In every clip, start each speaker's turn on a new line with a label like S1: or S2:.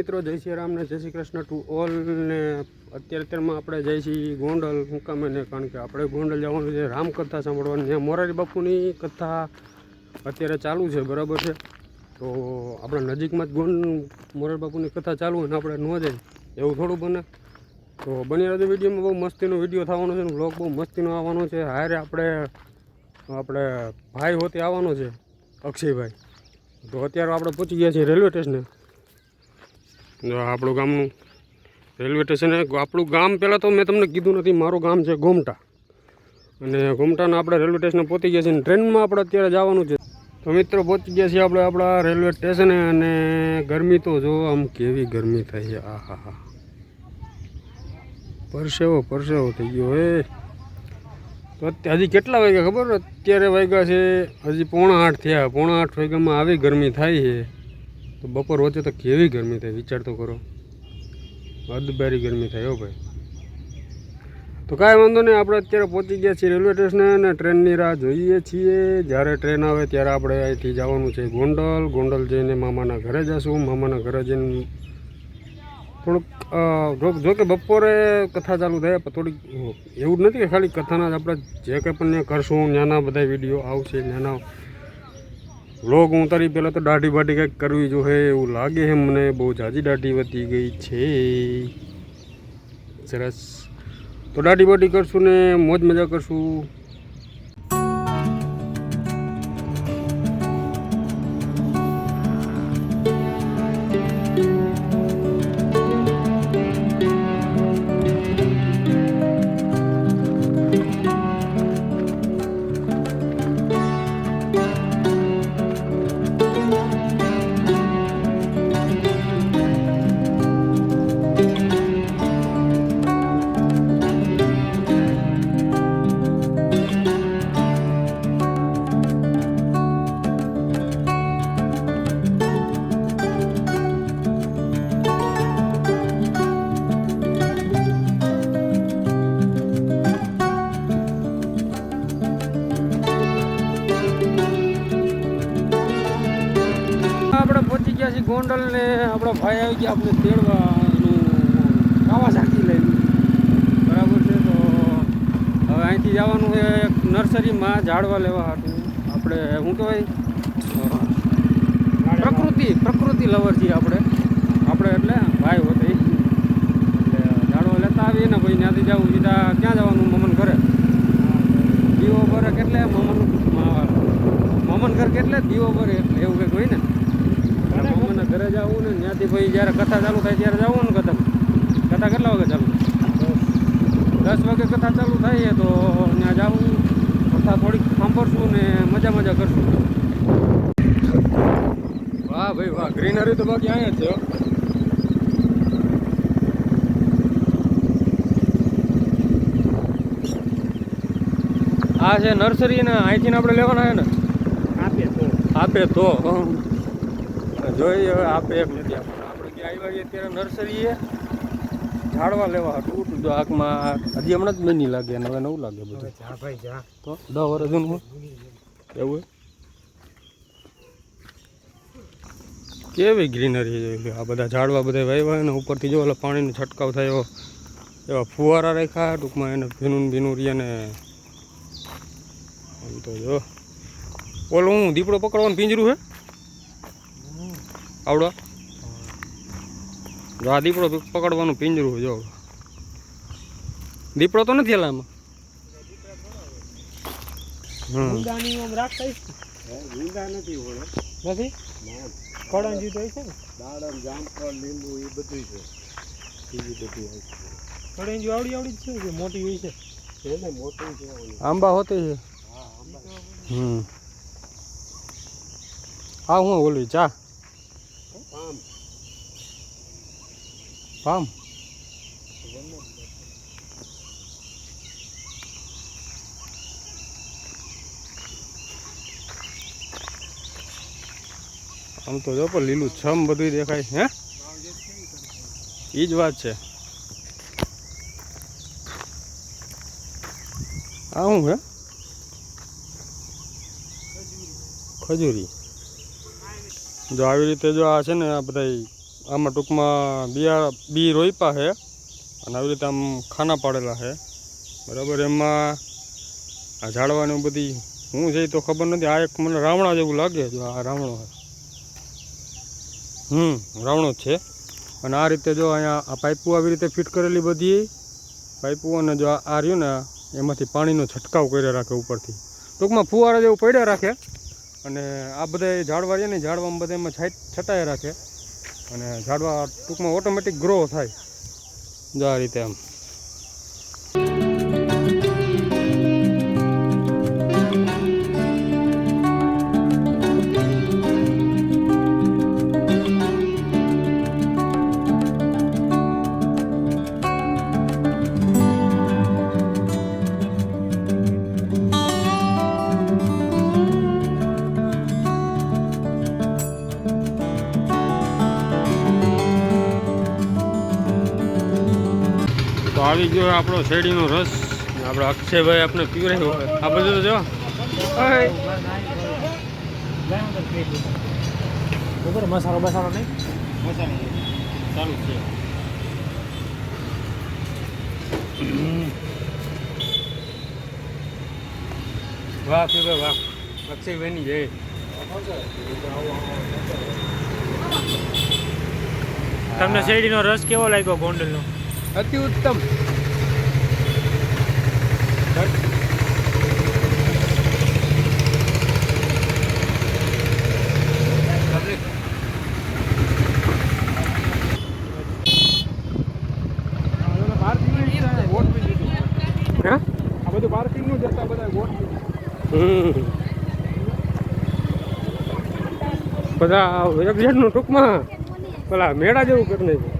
S1: મિત્રો, જય શ્રી રામ ને જય શ્રી કૃષ્ણ ટુ ઓલ ને અત્યારે અત્યારમાં આપણે જઈએ છીએ ગોંડલ મુકામે ને, કારણ કે આપણે ગોંડલ જવાનું છે, રામકથા સાંભળવાની. ત્યાં મોરારી બાપુની કથા અત્યારે ચાલુ છે, બરાબર છે? તો આપણે નજીકમાં જ ગોંડ મોરારી બાપુની કથા ચાલુ હોય ને આપણે ન જાય, એવું થોડું બને. તો બની રહ્યો વિડીયોમાં બહુ મસ્તીનો વીડિયો થવાનો છે બ્લોગ બહુ મસ્તીનો આવવાનો છે. હારે આપણે આપણે ભાઈ હોતે આવવાનો છે, અક્ષયભાઈ. તો અત્યારે આપણે પહોંચી ગયા છીએ રેલવે સ્ટેશને. જો આપણું ગામનું રેલવે સ્ટેશન આપણું ગામ પહેલાં તો મેં તમને કીધું નથી, મારું ગામ છે ગોમટા. અને ગોમટાના આપણે રેલવે સ્ટેશને પહોંચી ગયા છીએ અને ટ્રેનમાં આપણે અત્યારે જવાનું છે. તો મિત્રો, પહોંચી ગયા છીએ આપણે આપણા રેલવે સ્ટેશને અને ગરમી તો જો આમ કેવી ગરમી થાય છે. આ હા હા પરસેવો પરસેવો થઈ ગયો હે. તો હજી કેટલા વાગ્યા ખબર? અત્યારે વાગ્યા છે, હજી પોણા આઠ થયા. પોણા આઠ વાગ્યામાં આવી ગરમી થાય છે. તો બપોર વચ્ચે તો કેવી ગરમી થાય વિચાર તો કરો. અદબારી ગરમી થાય હો ભાઈ. તો કાંઈ વાંધો નહીં, આપણે અત્યારે પહોંચી ગયા છીએ રેલવે સ્ટેશને અને ટ્રેનની રાહ જોઈએ છીએ. જ્યારે ટ્રેન આવે ત્યારે આપણે અહીંથી જવાનું છે ગોંડલ. ગોંડલ જઈને મામાના ઘરે જશું. મામાના ઘરે જઈને થોડુંક જો કે બપોરે કથા ચાલુ થાય, પણ થોડીક એવું નથી કે ખાલી કથાના જ આપણે જે કંઈ પણ કરશું નાના બધા વીડિયો આવશે, ત્યાંના વ્લોગ હું તારી પહેલાં તો દાઢી બાઢી કંઈક કરવી જોઈએ એવું લાગે છે મને. બહુ જાજી દાઢી વધી ગઈ છે. સરસ. તો દાઢી બાઢી કરશું ને, મોજ મજા કરશું. આપણે તેડવા એનું કાવાસાકી લઈને બરાબર છે તો હવે અહીંથી જવાનું છે નર્સરીમાં ઝાડવા લેવા હતું આપણે શું કહેવાય? પ્રકૃતિ પ્રકૃતિ લવર છીએ આપણે. આપણે એટલે ભાઈ હોતે એટલે ઝાડવા લેતા આવીએ ને ભાઈ ત્યાંથી જવું સીધા ક્યાં જવાનું? મમન ઘરે. દીવો ભરે કેટલે મમન મમન ઘર કેટલે દીવો ભરે એટલે એવું કંઈક હોય ને. મમ્મીના ઘરે જવું ને ત્યાંથી ભાઈ જ્યારે કથા ચાલુ થાય ત્યારે જવું ને કથા કથા કેટલા વાગે ચાલુ? દસ વાગે કથા ચાલુ થાય તો ત્યાં જવું કથા થોડીક સાંભળશું ને મજા મજા કરશું. વાહ ભાઈ વાહ ગ્રીનરી તો બાકી અહીંયા છે આ છે નર્સરી ને અહીંથી આપણે લેવાના છે ને?
S2: આપે તો.
S1: આપે તો. જોઈએ હવે આપે એક નથી આપણે ત્યાં આવ્યા છીએ? અત્યારે નર્સરી એ ઝાડવા લેવા હતું. તો આંખમાં હજી હમણાં જ નહીં લાગે અને હવે નવું લાગે બધું.
S2: જા ભાઈ જા.
S1: તો દસ વર્ષ જૂનું એવું? કેવી ગ્રીનરી છે આ બધા ઝાડવા બધા વાવ્યા અને ઉપરથી જો એટલે પાણીનો છંટકાવ થયો એવા ફુવારા રાખ્યા ટૂંકમાં એને ભીનું ભીનું રહી ને આમ તો જો. ઓલું હું દીપડો પકડવાનું પિંજરું છે આવડો? જો આ દીપડો પકડવાનું પિંજરું જો દીપડો તો નથી એલા આમાં. હમ.
S2: ગુંદાની આમ રાખતા
S3: ગુંદા નથી
S2: કળંજી તો છે ને?
S3: દાડમ જામફળ લીંબુ એ બધું છે. બીજી બધી હોય છે.
S2: કળંજી આવડી આવડી જ છે કે મોટી હોય છે?
S1: આંબા હોતી છે.
S3: હા આંબા.
S1: હમ. હા હું ઓલું ચા.
S3: પામ
S1: પામ આમ તો જો પણ લીલું છમ બધું દેખાય, હે? એ જ વાત છે. આ શું હે ખજૂરી. જો આવી રીતે જો આ છે ને આ બધા આમાં ટૂંકમાં બિયા બી રોઈપા છે અને આવી રીતે આમ ખાના પાડેલા છે. બરાબર, એમાં આ ઝાડવાની બધી હું છે તો ખબર નથી, આ એક મને રાવણા જેવું લાગે જો આ રાવણો છે. હમ, રાવણો જ છે. અને આ રીતે જો અહીંયા આ પાઇપો આવી રીતે ફિટ કરેલી બધી, પાઇપો અને જો આ રહ્યું ને, એમાંથી પાણીનો છંટકાવ કર્યા રાખે ઉપરથી. ટૂંકમાં ફુવારા જેવું પડ્યા રાખે. અને આ બધા ઝાડવા છે ને ઝાડવામાં બધા એમાં છાંટ છટાયા રાખે. અને ઝાડવા ટૂંકમાં ઓટોમેટિક ગ્રો થાય. જો આ રીતે આમ. આવી ગયો આપણો શેરડીનો રસ. આપણો અક્ષયભાઈ આપણે પીવરાયો આ બધું તો જો. ઓય.
S2: મસાલો બસાલો નહીં?
S1: ચાલુ છે. વાહ પીભાઈ વાહ. અક્ષયભાઈની જય.
S2: તમને શેરડીનો રસ કેવો લાગ્યો ગોંડલનો?
S1: અતિ ઉત્તમ.
S4: બધું પાર્કિંગનું જ હતા બધા ગોઠવી
S1: હમ. બધા વેબસાઇટનું ટૂંકમાં પેલા મેળા જેવું કરી નાખ્યું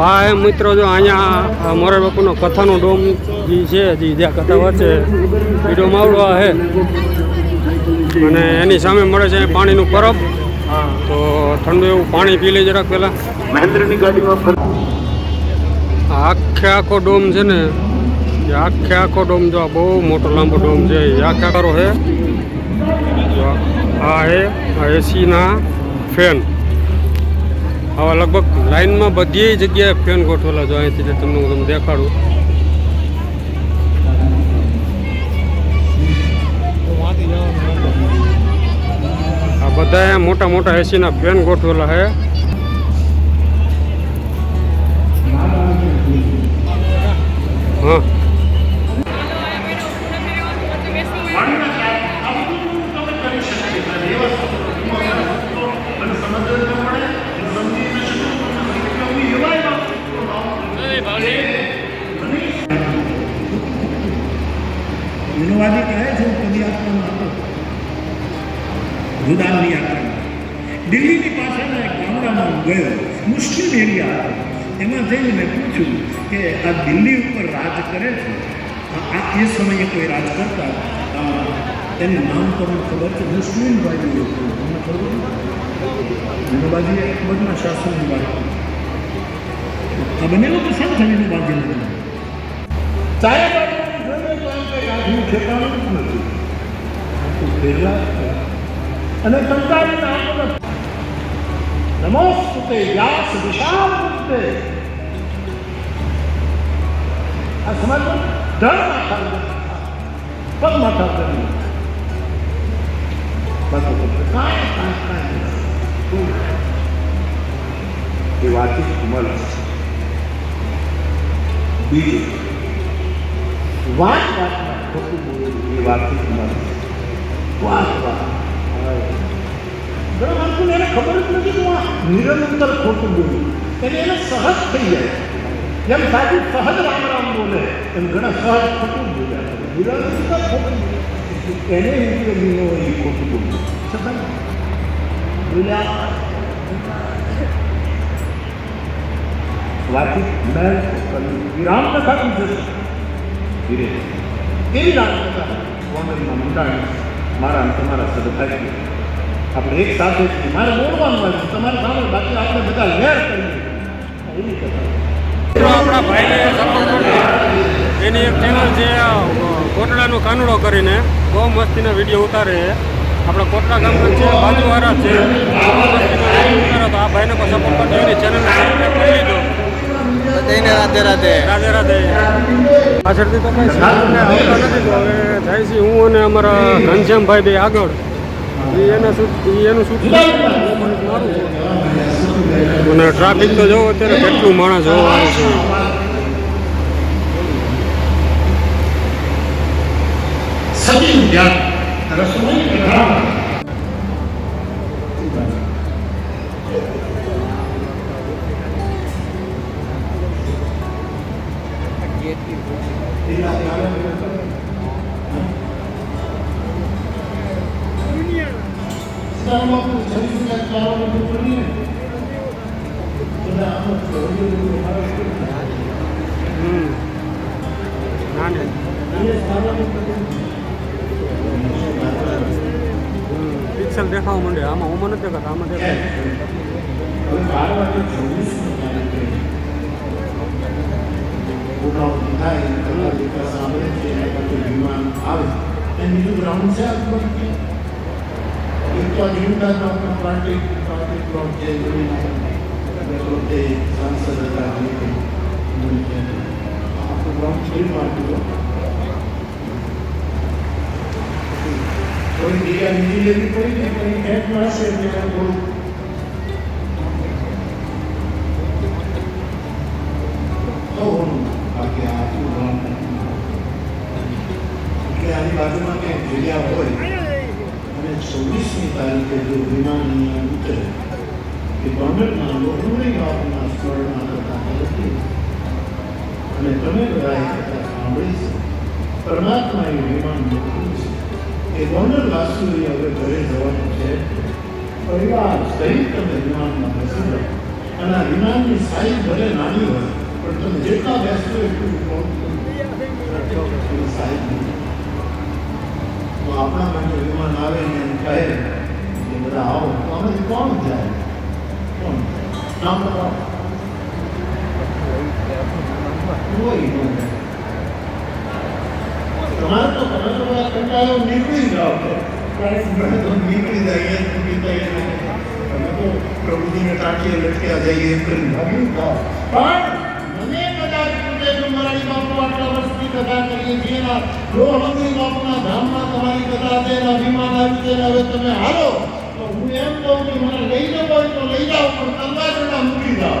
S1: આ એમ મિત્રો જો અહીંયા આ બાપુનો કથાનો ડોમ જે છે જે જ્યાં કથા વાંચે એ ડોમ આવડો છે અને એની સામે મળે છે પાણીનું પરબ. તો ઠંડુ એવું પાણી પી લઈ જરાક પહેલાં.
S4: મહેન્દ્રની ગાડીમાં
S1: આખે આખો ડોમ છે ને એ આખે આખો ડોમ જો આ બહુ મોટો લાંબો ડોમ છે આખે આખો છે આ આ એસીના ફેન. આવા લગભગ લાઈનમાં બધી જગ્યાએ ફેન ગોઠવેલા જો અહીંથી તમને હું તમને દેખાડું. આ બધા મોટા મોટા એસીના ફેન ગોઠવેલા છે. હા.
S5: વિનોવાદી કહે છે હું પદયાત્રામાં હતો રૂદાલની યાત્રામાં દિલ્હીની પાછળના એક ગામડામાં હું ગયો મુસ્લિમ એરિયા હતો એમાં જઈને મેં પૂછ્યું કે આ દિલ્હી ઉપર રાજ કરે છે આ આ એ સમયે કોઈ રાજ કરતા અ, એનું નામ તો મને ખબર છે મુસ્લિમ ભાઈઓ હતું તમને ખબર છે વિનોબાજીએ અકબરના શાસનની વાત કરી. આ બંને લોકો શાંત છે વિનોબાજીને ચારે બાજુ જોઈએ આઘું ઠેકાણું જ નથી. પહેલા. અને કંટાળીને આપણને નમોસ્તુતે વ્યાસ વિશાલ મૂર્તે આ સમાજમાં ધડ માથા પગ માથા કરી.
S4: એ વાતચીત મળે બીજું.
S5: વાત વાતમાં ખોટું બોલ્યું
S4: એ વાતચીત મળે
S5: વાત વાત ઘણા માણસોને એને ખબર જ નથી કે હું નિરંતર ખોટું બોલું એને એને સહજ થઈ જાય જેમ સાચું સહજ રામ રામ બોલે એમ ઘણા સહજ ખોટું બોલ્યા નિરંતર ખોટું બોલે એને એ ખોટું બોલ્યું છતાં બોલ્યા વાતચીત મેં વિરામ વિરામ કથા જશે ધીરે. એવી રામ કથા ગોંડલમાં મંડાણી
S6: મારા અને તમારા આપણે એક સાથે મારે બોલવાનું હોય તમારે સામે બાકી આપણે બધા લેર કરીએ એવી કથા.
S1: આપણા ભાઈને સપોર્ટ કરજો એની એક ચેનલ છે કોટડાનો કાનુડો કરીને બહુ મસ્તીના વીડિયો ઉતારે છે. આપણા કોટડા ગામના છે બાજુવાળા છે આ ભાઈને પણ સપોર્ટ કરજો. એની ચેનલને સબસ્ક્રાઈબ કરી લીધો.
S3: બધાને રાધે રાધે.
S1: રાધે રાધે. પાછળથી તો કઈ સારું આવતા નથી તો હવે જાય છે હું અને અમારા ઘનશ્યામભાઈ બે આગળ. એ એના એનું શું મારું છું? અને ટ્રાફિક તો જોવો અત્યારે કેટલું માણસ જોવા આવે છે.
S6: સચિન જ્ઞાન રસોઈ કથા
S1: પિક્સલ દેખાવા માંડે. આમાં હું નથી દેખાતા આમાં દેખાય.
S6: પ્રોગ્રામ થાય કોઈ જગ્યા બીજી લેવી પડી ને, પણ ટેટ મળશે એટલે થોડું. બાજુમાં ક્યાંક જગ્યા હોય, અને છવ્વીસમી તારીખે જો વિમાનની ઉતરે, કે ગવર્મેન્ટના લોકોની આપના સ્મરણમાં નથી અને તમે બધા એ કથા છે. પરમાત્મા એ વિમાન મોકલ્યું છે. કે ગવર્નર વાસુએ હવે ઘરે જવાનું છે. પરિવાર સહિત તમે વિમાનમાં બેસી જાઓ અને આ વિમાનની સાઈઝ ભલે નાની હોય, પણ તમે જેટલા બેસશો એટલું સાઈઝ તો આપણા માટે વિમાન આવે ને એમ કહે કે બધા આવો. તો અમે કોણ જાય? કોણ નામ બતાવો. કોઈ ન તમારે તો તમે તો બધા કંટાળો નીકળી જાઓ છો કારણ તો નીકળી જાય એ નીકળી જાય. તમે તો પ્રભુજીને ટાંકીએ લટક્યા જઈએ એમ કરીને ભાગ્યું પણ મને કદાચ મારી બાપુ આટલા વર્ષથી કથા કરીએ છીએ હળંગી બાપુના ધામમાં તમારી કથા છે અભિમાન છે હવે તમે હાલો. તો હું એમ કહું કે મને લઈ જવો તો લઈ જાઓ પણ તલવાર મૂકી જાઓ.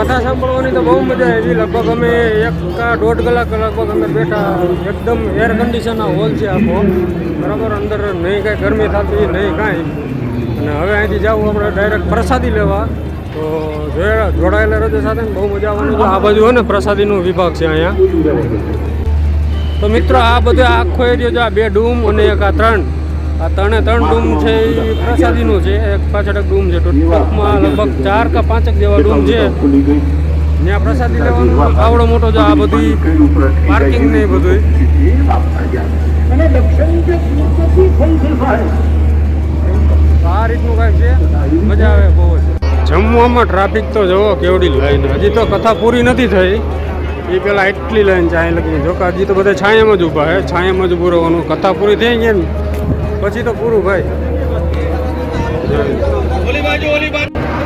S1: કથા સાંભળવાની તો બહુ મજા આવી. લગભગ અમે એક દોઢ કલાક લગભગ અમે બેઠા એકદમ એર કન્ડિશનનો હોલ છે આખો. બરાબર, અંદર નહીં કાંઈ ગરમી થતી, નહીં કાંઈ. અને હવે અહીંથી જાવું આપણે ડાયરેક્ટ પ્રસાદી લેવા. તો જોડાયેલા રજા સાથે બહુ મજા આવવાની. છે આ બાજુ હોય ને, પ્રસાદીનો વિભાગ છે અહીંયા. તો મિત્રો, આ બધો આખો એરિયો છે આ બે ડૂમ અને એક આ ત્રણ. આ ત્રણે ત્રણ ડૂમ છે એ પ્રસાદીનું છે એક પાછળ એક ડૂમ છે. ટૂંકમાં લગભગ ચાર કે પાંચક જેવા ડૂમ છે. ત્યાં પ્રસાદી લેવાનું આવડો મોટો છે આ બધી પાર્કિંગ ને બધું આ રીતનું કાંઈક છે? મજા આવે બહુ જ. જમવામાં ટ્રાફિક તો જવો કેવડી લાઈન હજી તો કથા પૂરી નથી થઈ. એ પેલા એટલી લાઈન છે અહીં લગી. જો કે હજી તો બધા છાયામાં જ ઊભા છે. છાયામાં જ ઊભું રહેવાનું. કથા પૂરી થઈ ગઈ ને પછી તો પૂરું ભાઈ.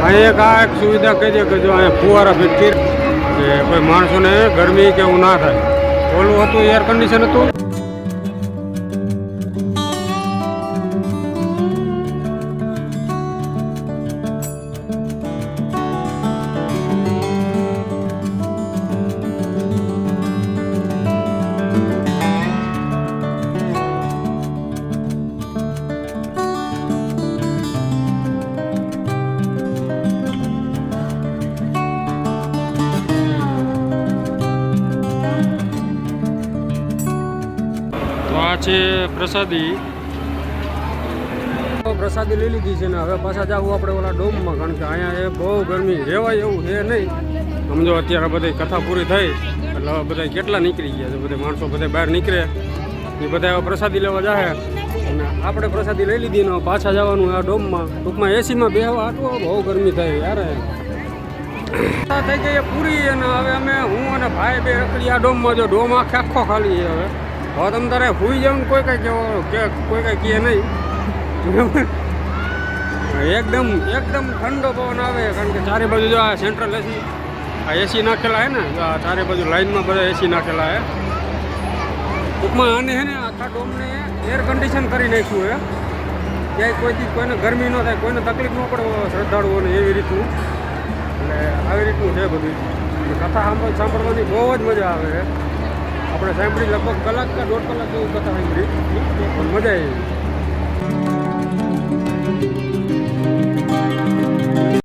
S1: અહીંયા એક આ એક સુવિધા કહી દે કે જો અહીંયા ફુવારા ફિટ કે કોઈ માણસોને ગરમી કે એવું ના થાય. ઓલું હતું એર કન્ડિશન હતું? પ્રસાદી. પ્રસાદી લઈ લીધી છે ને હવે પાછા જવું આપણે ઓલા ડોમમાં, કારણ કે અહીંયા એ બહુ ગરમી રહેવાય એવું છે નહીં. સમજો અત્યારે બધી કથા પૂરી થઈ, એટલે હવે બધા કેટલા નીકળી ગયા છે, બધા માણસો બધા બહાર નીકળે. એ બધા હવે પ્રસાદી લેવા જાય અને આપણે પ્રસાદી લઈ લીધી ને પાછા જવાનું આ ડોમમાં. ટૂંકમાં એસીમાં બેહવા આટલું બહુ ગરમી થાય યાર. થઈ ગઈ પૂરી અને હવે અમે હું અને ભાઈ બે રખડી આ ડોમમાં જો ડોમ આખે આખો ખાલી હવે. હવે તમે તારે હુઈ જાવ કોઈ કાંઈ કહેવા કે કોઈ કાંઈ કહે નહીં. એકદમ એકદમ ઠંડો પવન આવે, કારણ કે ચારે બાજુ જો આ સેન્ટ્રલ એસી આ એસી નાખેલા હે ને આ ચારે બાજુ લાઇનમાં બધા એસી નાખેલા હે. ટૂંકમાં આને હે ને આખા ડોમને એર કન્ડિશન કરી નાખ્યું હે. ક્યાંય કોઈથી કોઈને ગરમી ન થાય, કોઈને તકલીફ ન પડે, શ્રદ્ધાળુઓને એવી રીતનું. એટલે આવી રીતનું છે બધું. કથા સાંભળ સાંભળવાની બહુ જ મજા આવે છે. આપણે સાંભળી લગભગ કલાક કે દોઢ કલાક જેવું કથા સાંભળી. મજા આવી.